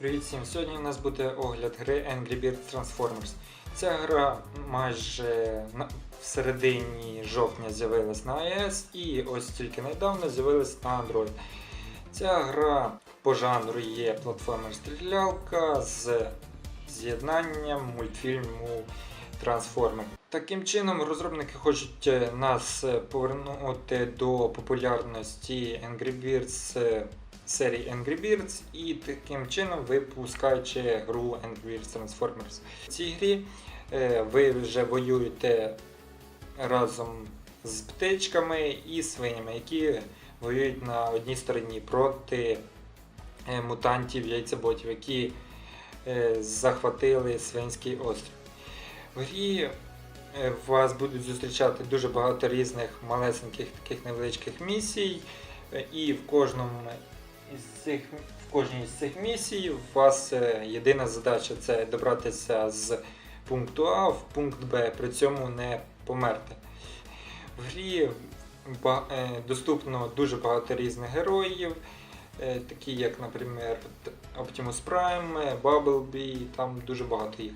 Привіт всім! Сьогодні у нас буде огляд гри Angry Birds Transformers. Ця гра майже в середині жовтня з'явилась на iOS і ось тільки недавно з'явилась на Android. Ця гра по жанру є платформер стрілялка з з'єднанням мультфільму Трансформер. Таким чином, розробники хочуть е, нас е, повернути до популярності Angry Birds е, серії Angry Birds і таким чином випускаючи гру Angry Birds Transformers. В цій грі ви вже воюєте разом з птичками і свинями, які воюють на одній стороні проти мутантів яйцеботів, які захватили свинський острів. В грі вас будуть зустрічати дуже багато різних малесеньких таких невеличких місій, е, і в кожному із цих в кожній з цих місій у вас е, єдина задача це добратися з пункту А в пункт Б, при цьому не померти. В грі е, доступно дуже багато різних героїв, е, такі як, наприклад, Optimus Prime, Bumblebee, там дуже багато їх.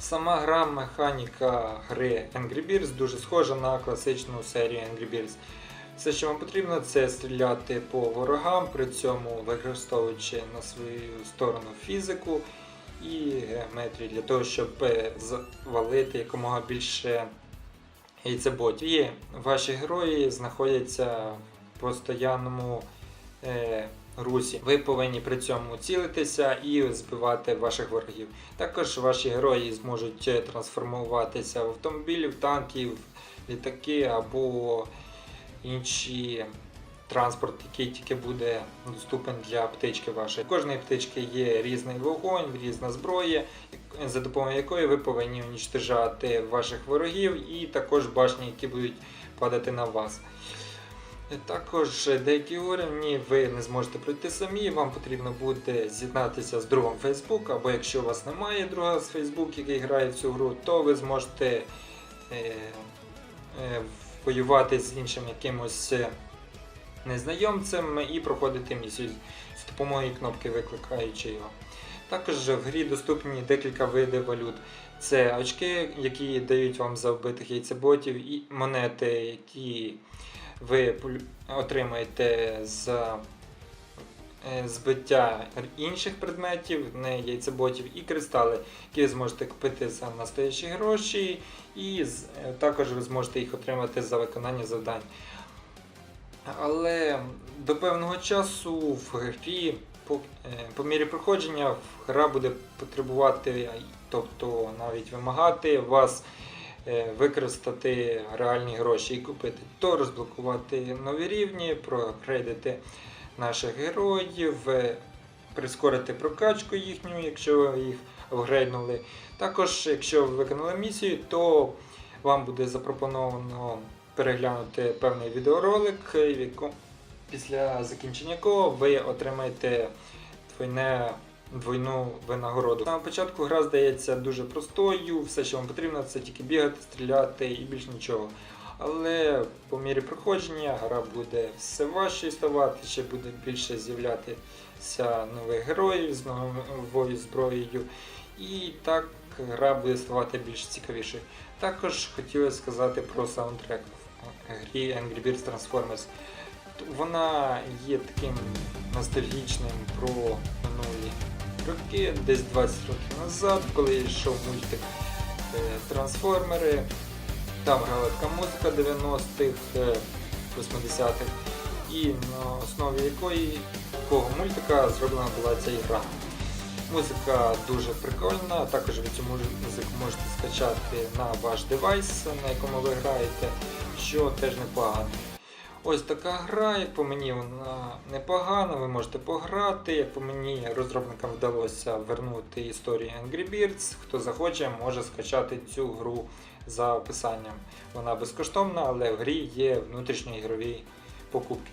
Сама гра механіка гри Angry Birds дуже схожа на класичну серію Angry Birds. Все, що вам потрібно, це стріляти по ворогам, при цьому використовуючи на свою сторону фізику і геометрію для того, щоб е, завалити якомога більше яйцеботів. І ваші герої знаходяться в постоянному е, русі. Ви повинні при цьому цілитися і збивати ваших ворогів. Також ваші герої зможуть е, трансформуватися в автомобілі, в танки, в літаки або інші транспорт, який тільки буде доступен для птички вашої. У кожної птички є різний вогонь, різна зброя, за допомогою якої ви повинні унічтожати ваших ворогів і також башні, які будуть падати на вас. Також деякі уровні ви не зможете пройти самі, вам потрібно буде з'єднатися з другом Facebook, або якщо у вас немає друга з Facebook, який грає в цю гру, то ви зможете е, е, воювати з іншим якимось е, незнайомцем і проходити місію з допомогою кнопки викликаючи його. Також в грі доступні декілька видів валют. Це очки, які дають вам за вбитих яйцеботів, і монети, які ви отримаєте за е, збиття інших предметів, не яйцеботів, і кристали, які ви зможете купити за настоящі гроші, і е, також ви зможете їх отримати за виконання завдань. Але до певного часу в грі по, е, по мірі проходження гра буде потребувати, тобто навіть вимагати вас використати реальні гроші і купити, то розблокувати нові рівні, проапгрейдити наших героїв, е, прискорити прокачку їхню, якщо їх апгрейднули. Також, якщо ви виконали місію, то вам буде запропоновано переглянути певний відеоролик, після закінчення якого ви отримаєте двойне, двойну винагороду. На початку гра здається дуже простою, все, що вам потрібно, це тільки бігати, стріляти і більш нічого. Але по мірі проходження гра буде все важче ставати, ще буде більше з'являтися нових героїв з новою зброєю. І так гра буде ставати більш цікавішою. Також хотілося сказати про саундтрек в грі Angry Birds Transformers. Вона є таким ностальгічним про минулі роки, десь 20 років назад, коли йшов мультик е, Трансформери. Там грала така музика 90-х, е, 80-х, і на основі якої такого мультика зроблена була ця гра. Музика дуже прикольна, також ви цю музику можете скачати на ваш девайс, на якому ви граєте, що теж непогано. Ось така гра, як по мені, вона непогана, ви можете пограти. Як по мені, розробникам вдалося вернути історію Angry Birds. Хто захоче, може скачати цю гру за описанням. Вона безкоштовна, але в грі є внутрішньоігрові покупки.